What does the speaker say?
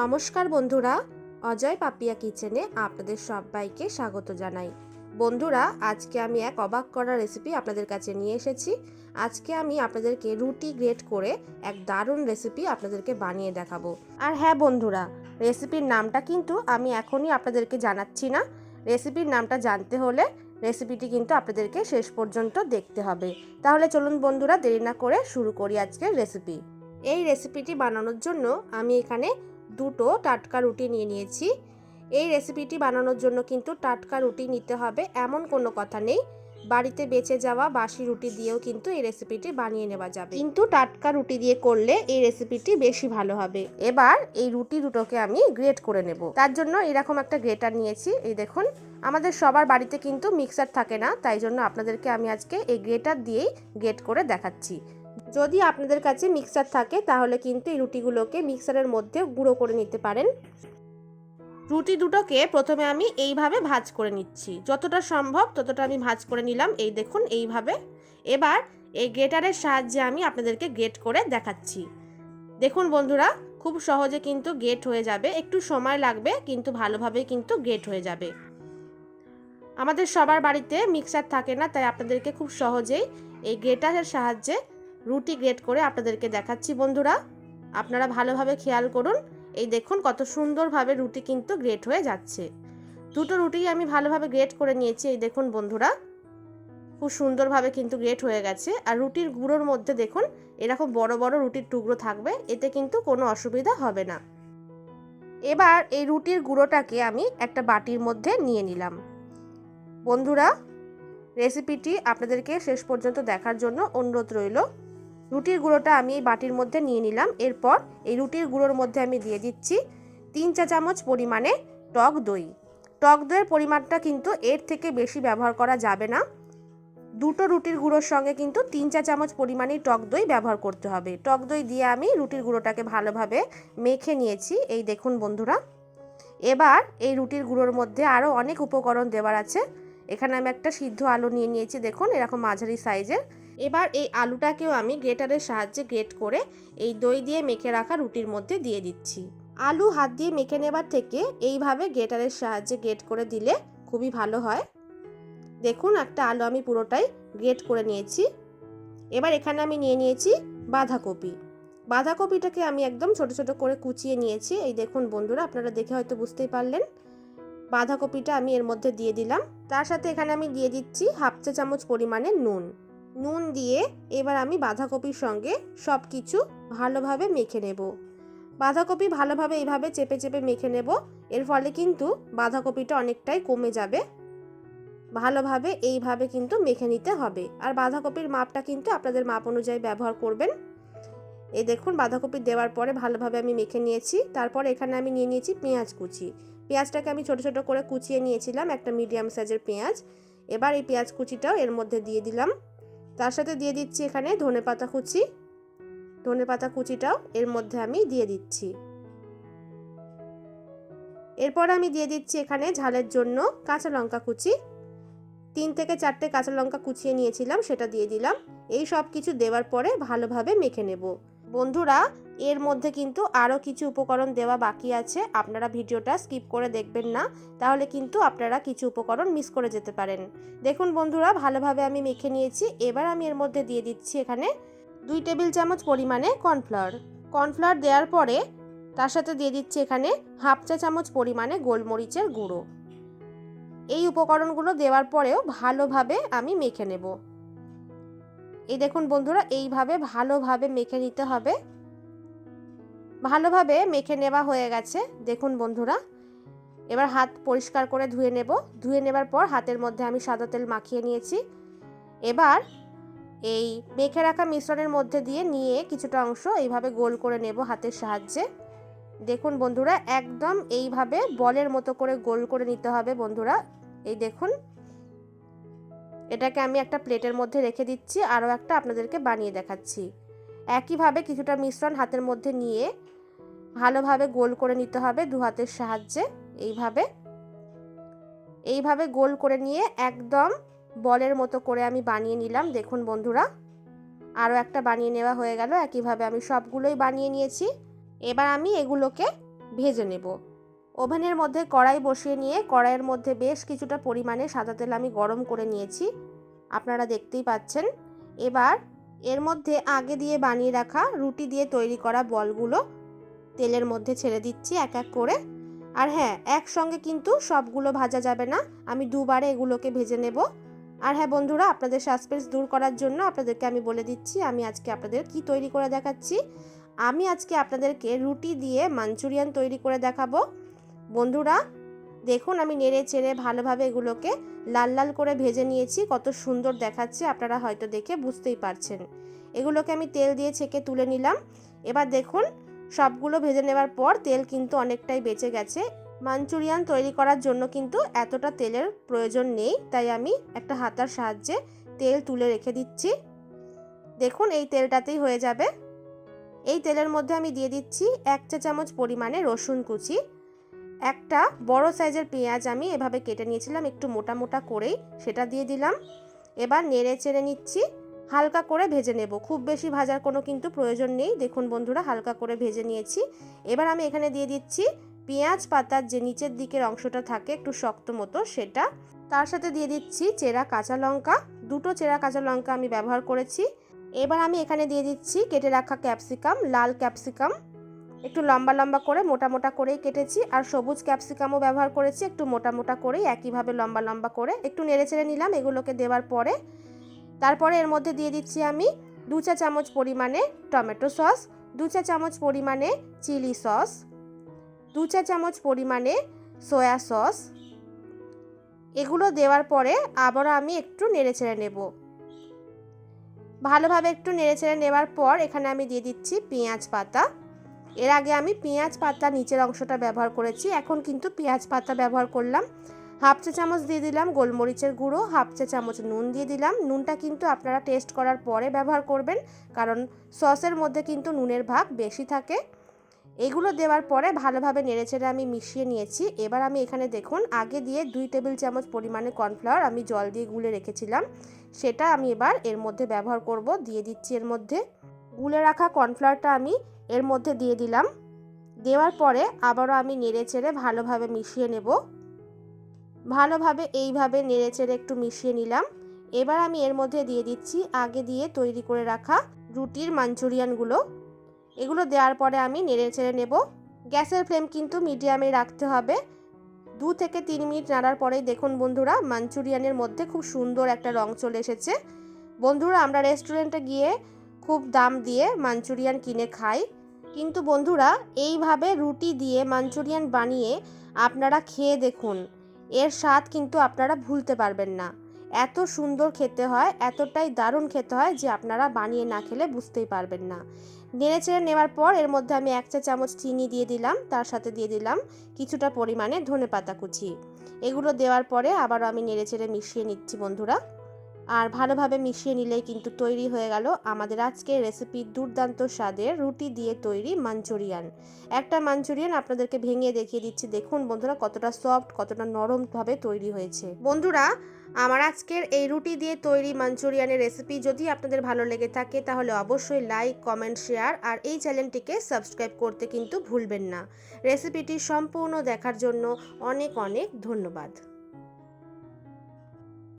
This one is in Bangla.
নমস্কার বন্ধুরা, অজয় পাপিয়া কিচেনে আপনাদের সবাইকে স্বাগত জানাই। বন্ধুরা, আজকে আমি এক অবাক করা রেসিপি আপনাদের কাছে নিয়ে এসেছি। আজকে আমি আপনাদেরকে রুটি গ্রেট করে এক দারুণ রেসিপি আপনাদেরকে বানিয়ে দেখাবো। আর হ্যাঁ বন্ধুরা রেসিপির নামটা কিন্তু আমি এখনই আপনাদেরকে জানাচ্ছি না। রেসিপির নামটা জানতে হলে রেসিপিটি কিন্তু আপনাদেরকে শেষ পর্যন্ত দেখতে হবে। তাহলে চলুন বন্ধুরা, দেরি না করে শুরু করি আজকের রেসিপি এই রেসিপিটি বানানোর জন্য আমি এখানে দুটো টাটকা রুটি নিয়ে নিয়েছি। এই রেসিপিটি বানানোর জন্য কিন্তু টাটকা রুটি নিতে হবে, এমন কোনো কথা নেই। বাড়িতে বেঁচে যাওয়া বাসি রুটি দিয়েও কিন্তু এই রেসিপিটি বানিয়ে নেওয়া যাবে। কিন্তু টাটকা রুটি দিয়ে করলে এই রেসিপিটি বেশি ভালো হবে। এবার এই রুটি দুটোকে আমি গ্রেট করে নেব। তার জন্য এরকম একটা গ্রেটার নিয়েছি, এই দেখুন। আমাদের সবার বাড়িতে কিন্তু মিক্সার থাকে না, তাই জন্য আপনাদেরকে আমি আজকে এই গ্রেটার দিয়েই গ্রেট করে দেখাচ্ছি। যদি আপনাদের কাছে মিক্সার থাকে, তাহলে কিন্তু এই রুটিগুলোকে মিক্সারের মধ্যে গুঁড়ো করে নিতে পারেন। রুটি দুটোকে প্রথমে আমি এইভাবে ভাজ করে নিচ্ছি। যতটা সম্ভব ততটা আমি ভাজ করে নিলাম। এই দেখুন, এইভাবে। এবার এই গ্রেটারের সাহায্যে আমি আপনাদেরকে গ্রেট করে দেখাচ্ছি। দেখুন বন্ধুরা, খুব সহজে কিন্তু গেট হয়ে যাবে। একটু সময় লাগবে, কিন্তু ভালোভাবে কিন্তু গেট হয়ে যাবে। আমাদের সবার বাড়িতে মিক্সার থাকে না, তাই আপনাদেরকে খুব সহজেই এই গ্রেটারের সাহায্যে রুটি গ্রেট করে আপনাদেরকে দেখাচ্ছি বন্ধুরা। আপনারা ভালোভাবে খেয়াল করুন। এই দেখুন কত সুন্দরভাবে রুটি কিন্তু গ্রেট হয়ে যাচ্ছে। দুটো রুটি আমি ভালোভাবে গ্রেট করে নিয়েছি, এই দেখুন বন্ধুরা। খুব সুন্দরভাবে কিন্তু গ্রেট হয়ে গেছে। আর রুটির গুঁড়োর মধ্যে দেখুন, এরকম বড় বড় রুটির টুকরো থাকবে, এতে কিন্তু কোনো অসুবিধা হবে না। এবার এই রুটির গুঁড়োটাকে আমি একটা বাটির মধ্যে নিয়ে নিলাম। বন্ধুরা, রেসিপিটি আপনাদেরকে শেষ পর্যন্ত দেখার জন্য অনুরোধ রইল। রুটির গুঁড়োটা আমি এই বাটির মধ্যে নিয়ে নিলাম। এরপর এই রুটির গুঁড়োর মধ্যে আমি দিয়ে দিচ্ছি তিন চা চামচ পরিমাণে টক দই। টক দইয়ের পরিমাণটা কিন্তু এর থেকে বেশি ব্যবহার করা যাবে না। দুটো রুটির গুঁড়োর সঙ্গে কিন্তু তিন চা চামচ পরিমাণেই টক দই ব্যবহার করতে হবে। টক দই দিয়ে আমি রুটির গুঁড়োটাকে ভালোভাবে মেখে নিয়েছি। এই দেখুন বন্ধুরা। এবার এই রুটির গুঁড়োর মধ্যে আরও অনেক উপকরণ দেওয়ার আছে। এখানে আমি একটা সিদ্ধ আলু নিয়ে নিয়েছি। দেখুন, এরকম মাঝারি সাইজের। এবার এই আলুটাকেও আমি গ্রেটারের সাহায্যে গ্রেট করে এই দই দিয়ে মেখে রাখা রুটির মধ্যে দিয়ে দিচ্ছি। আলু হাত দিয়ে মেখে নেবার থেকে এইভাবে গ্রেটারের সাহায্যে গ্রেট করে দিলে খুবই ভালো হয়। দেখুন একটা আলু আমি পুরোটাই গ্রেট করে নিয়েছি। এবার এখানে আমি নিয়ে নিয়েছি বাঁধাকপি। বাঁধাকপিটাকে আমি একদম ছোট ছোট করে কুচিয়ে নিয়েছি। এই দেখুন বন্ধুরা, আপনারা দেখে হয়তো বুঝতেই পারলেন। বাঁধাকপিটা আমি এর মধ্যে দিয়ে দিলাম। তার সাথে এখানে আমি দিয়ে দিচ্ছি হাফ চা চামচ পরিমাণে নুন। নুন দিয়ে এবার আমি বাঁধাকপির সঙ্গে সব কিছু ভালোভাবে মেখে নেব। বাঁধাকপি ভালোভাবে এইভাবে চেপে চেপে মেখে নেব। এর ফলে কিন্তু বাঁধাকপিটা অনেকটাই কমে যাবে। ভালোভাবে এইভাবে কিন্তু মেখে নিতে হবে। আর বাঁধাকপির মাপটা কিন্তু আপনাদের মাপ অনুযায়ী ব্যবহার করবেন। এই দেখুন, বাঁধাকপি দেওয়ার পরে ভালোভাবে আমি মেখে নিয়েছি। তারপর এখানে আমি নিয়ে নিয়েছি পেঁয়াজ কুচি। পেঁয়াজটাকে আমি ছোট ছোট করে কুচিয়ে নিয়েছিলাম একটা মিডিয়াম সাইজের পেঁয়াজ। এবার এই পেঁয়াজ কুচিটাও এর মধ্যে দিয়ে দিলাম। তার সাথে দিয়ে দিচ্ছি এখানে ধনে পাতা কুচি। ধনে পাতা কুচিটাও এর মধ্যে আমি দিয়ে দিচ্ছি। এরপর আমি দিয়ে দিচ্ছি এখানে ঝালের জন্য কাঁচা লঙ্কা কুচি। তিন থেকে চারটে কাঁচা লঙ্কা কুচিয়ে নিয়েছিলাম, সেটা দিয়ে দিলাম। এই সব কিছু দেওয়ার পরে ভালোভাবে মেখে নেব। বন্ধুরা, এর মধ্যে কিন্তু আরও কিছু উপকরণ দেওয়া বাকি আছে। আপনারা ভিডিওটা স্কিপ করে দেখবেন না, তাহলে কিন্তু আপনারা কিছু উপকরণ মিস করে যেতে পারেন। দেখুন বন্ধুরা, ভালোভাবে আমি মেখে নিয়েছি। এবার আমি এর মধ্যে দিয়ে দিচ্ছি এখানে দুই টেবিল চামচ পরিমাণে কর্নফ্লাওয়ার। কর্নফ্লাওয়ার দেওয়ার পরে তার সাথে দিয়ে দিচ্ছি এখানে হাফ চা চামচ পরিমাণে গোলমরিচের গুঁড়ো। এই উপকরণগুলো দেওয়ার পরেও ভালোভাবে আমি মেখে নেব। এই দেখুন বন্ধুরা, এইভাবে ভালোভাবে মেখে নিতে হবে। ভালোভাবে মেখে নেওয়া হয়ে গেছে, দেখুন বন্ধুরা। এবার হাত পরিষ্কার করে ধুয়ে নেব। ধুয়ে নেবার পর হাতের মধ্যে আমি সাদা তেল মাখিয়ে নিয়েছি। এবার এই মেখে রাখা মিশ্রণের মধ্যে দিয়ে নিয়ে কিছুটা অংশ এইভাবে গোল করে নেব হাতের সাহায্যে। দেখুন বন্ধুরা, একদম এইভাবে বলের মতো করে গোল করে নিতে হবে বন্ধুরা। এই দেখুন এটাকে আমি একটা প্লেটের মধ্যে রেখে দিচ্ছি, আরও একটা আপনাদেরকে বানিয়ে দেখাচ্ছি। একইভাবে কিছুটা মিশ্রণ হাতের মধ্যে নিয়ে ভালোভাবে গোল করে নিতে হবে দু হাতের সাহায্যে, এইভাবে। এইভাবে গোল করে নিয়ে একদম বলের মতো করে আমি বানিয়ে নিলাম, দেখুন বন্ধুরা। আরও একটা বানিয়ে নেওয়া হয়ে গেল, একইভাবে আমি সবগুলোই বানিয়ে নিয়েছি। এবার আমি এগুলোকে ভেজে নেব। ওভেনের মধ্যে কড়াই বসিয়ে নিয়ে কড়াইয়ের মধ্যে বেশ কিছুটা পরিমাণে সাদা তেল আমি গরম করে নিয়েছি। আপনারা দেখতেই পাচ্ছেন। এবার এর মধ্যে আগে দিয়ে বানিয়ে রাখা রুটি দিয়ে তৈরি করা বলগুলো তেলের মধ্যে ছেড়ে দিচ্ছি এক এক করে। আর হ্যাঁ একসঙ্গে কিন্তু সবগুলো ভাজা যাবে না। আমি দুবারে এগুলোকে ভেজে নেব। আর হ্যাঁ বন্ধুরা, আপনাদের সাসপেন্স দূর করার জন্য আপনাদেরকে আমি বলে দিচ্ছি, আমি আজকে আপনাদের কি তৈরি করে দেখাচ্ছি। আমি আজকে আপনাদেরকে রুটি দিয়ে মাঞ্চুরিয়ান তৈরি করে দেখাবো। বন্ধুরা, দেখুন আমি নেড়ে চেড়ে ভালোভাবে এগুলোকে লাল লাল করে ভেজে নিয়েছি। কত সুন্দর দেখাচ্ছে, আপনারা হয়তো দেখে বুঝতেই পারছেন। এগুলোকে আমি তেল দিয়ে ছেঁকে তুলে নিলাম। এবার দেখুন, সবগুলো ভেজে নেওয়ার পর তেল কিন্তু অনেকটাই বেঁচে গেছে। মাঞ্চুরিয়ান তৈরি করার জন্য কিন্তু এতটা তেলের প্রয়োজন নেই, তাই আমি একটা হাতার সাহায্যে তেল তুলে রেখে দিচ্ছি। দেখুন, এই তেলটাতেই হয়ে যাবে। এই তেলের মধ্যে আমি দিয়ে দিচ্ছি এক চা চামচ পরিমাণে রসুন কুচি। একটা বড় সাইজের পেঁয়াজ আমি এভাবে কেটে নিয়েছিলাম, একটু মোটা মোটা করেই সেটা দিয়ে দিলাম। এবার নেড়ে চেড়ে নিচ্ছি, হালকা করে ভেজে নেব। খুব বেশি ভাজার কোনো কিন্তু প্রয়োজন নেই। দেখুন বন্ধুরা, হালকা করে ভেজে নিয়েছি। এবার আমি এখানে দিয়ে দিচ্ছি পেঁয়াজ পাতার যে নিচের দিকের অংশটা থাকে একটু শক্ত মতো সেটা। তার সাথে দিয়ে দিচ্ছি চেরা কাঁচা লঙ্কা। দুটো চেরা কাঁচা লঙ্কা আমি ব্যবহার করেছি। এবার আমি এখানে দিয়ে দিচ্ছি কেটে রাখা ক্যাপসিকাম, লাল ক্যাপসিকাম। একটু লম্বা লম্বা করে, মোটা মোটা করেই কেটেছি। আর সবুজ ক্যাপসিকামও ব্যবহার করেছি, একটু মোটা মোটা করেই, একইভাবে লম্বা লম্বা করে। একটু নেড়ে চেড়ে নিলাম, এগুলোকে দেওয়ার পরে। তারপরে এর মধ্যে দিয়ে দিচ্ছি আমি দু চা চামচ পরিমাণে টমেটো সস, দু চা চামচ পরিমাণে চিলি সস, দু চা চামচ পরিমাণে সয়া সস। এগুলো দেওয়ার পরে আবারও আমি একটু নেড়ে ছেড়ে নেব। ভালোভাবে একটু নেড়ে ছেড়ে নেওয়ার পর এখানে আমি দিয়ে দিচ্ছি পেঁয়াজ পাতা। এর আগে আমি পেঁয়াজ পাতা নিচের অংশটা ব্যবহার করেছি, এখন কিন্তু পেঁয়াজ পাতা ব্যবহার করলাম। হাফ চা চামচ দিয়ে দিলাম গোলমরিচের গুঁড়ো, হাফ চা চামচ নুন দিয়ে দিলাম। নুনটা কিন্তু আপনারা টেস্ট করার পরে ব্যবহার করবেন, কারণ সসের মধ্যে কিন্তু নুনের ভাগ বেশি থাকে। এগুলো দেওয়ার পরে ভালোভাবে নেড়েচেড়ে আমি মিশিয়ে নিয়েছি। এবার আমি এখানে দেখুন, আগে দিয়ে দুই টেবিল চামচ পরিমাণে কর্নফ্লাওয়ার আমি জল দিয়ে গুলে রেখেছিলাম। সেটা আমি এবার এর মধ্যে ব্যবহার করব, দিয়ে দিচ্ছি এর মধ্যে। গুলে রাখা কর্নফ্লাওয়ারটা আমি এর মধ্যে দিয়ে দিলাম। দেওয়ার পরে আবারও আমি নেড়ে চেড়ে ভালোভাবে মিশিয়ে নেব। ভালোভাবে এইভাবে নেড়ে চেড়ে একটু মিশিয়ে নিলাম। এবার আমি এর মধ্যে দিয়ে দিচ্ছি আগে দিয়ে তৈরি করে রাখা রুটির মাঞ্চুরিয়ানগুলো। এগুলো দেওয়ার পরে আমি নেড়ে চেড়ে নেব। গ্যাসের ফ্লেম কিন্তু মিডিয়ামে রাখতে হবে। দু থেকে তিন মিনিট নাড়ার পরেই দেখুন বন্ধুরা, মাঞ্চুরিয়ানের মধ্যে খুব সুন্দর একটা রং চলে এসেছে। বন্ধুরা, আমরা রেস্টুরেন্টে গিয়ে খুব দাম দিয়ে মাঞ্চুরিয়ান কিনে খাই। কিন্তু বন্ধুরা, এইভাবে রুটি দিয়ে মাঞ্চুরিয়ান বানিয়ে আপনারা খেয়ে দেখুন। এর স্বাদ কিন্তু আপনারা ভুলতে পারবেন না। এত সুন্দর খেতে হয়, এতটাই দারুণ খেতে হয় যে আপনারা বানিয়ে না খেলে বুঝতেই পারবেন না। নেড়ে চেড়ে নেওয়ার পর এর মধ্যে আমি এক চা চামচ চিনি দিয়ে দিলাম, তার সাথে দিয়ে দিলাম কিছুটা পরিমাণে ধনে পাতা কুচি। এগুলো দেওয়ার পরে আবারও আমি নেড়ে চেড়ে মিশিয়ে নিচ্ছি বন্ধুরা। আর ভালোভাবে মিশিয়ে নিলেই কিন্তু তৈরি হয়ে গেল আমাদের আজকের রেসিপি দুর্দান্ত স্বাদের রুটি দিয়ে তৈরি মাঞ্চুরিয়ান। একটা মাঞ্চুরিয়ান আপনাদেরকে ভেঙে দেখিয়ে দিচ্ছি। দেখুন বন্ধুরা কতটা সফট কতটা নরমভাবে তৈরি হয়েছে। বন্ধুরা, আমার আজকের এই রুটি দিয়ে তৈরি মাঞ্চুরিয়ানের রেসিপি যদি আপনাদের ভালো লেগে থাকে তাহলে অবশ্যই লাইক কমেন্ট শেয়ার আর এই চ্যানেলটিকে সাবস্ক্রাইব করতে কিন্তু ভুলবেন না। রেসিপিটি সম্পূর্ণ দেখার জন্য অনেক অনেক ধন্যবাদ।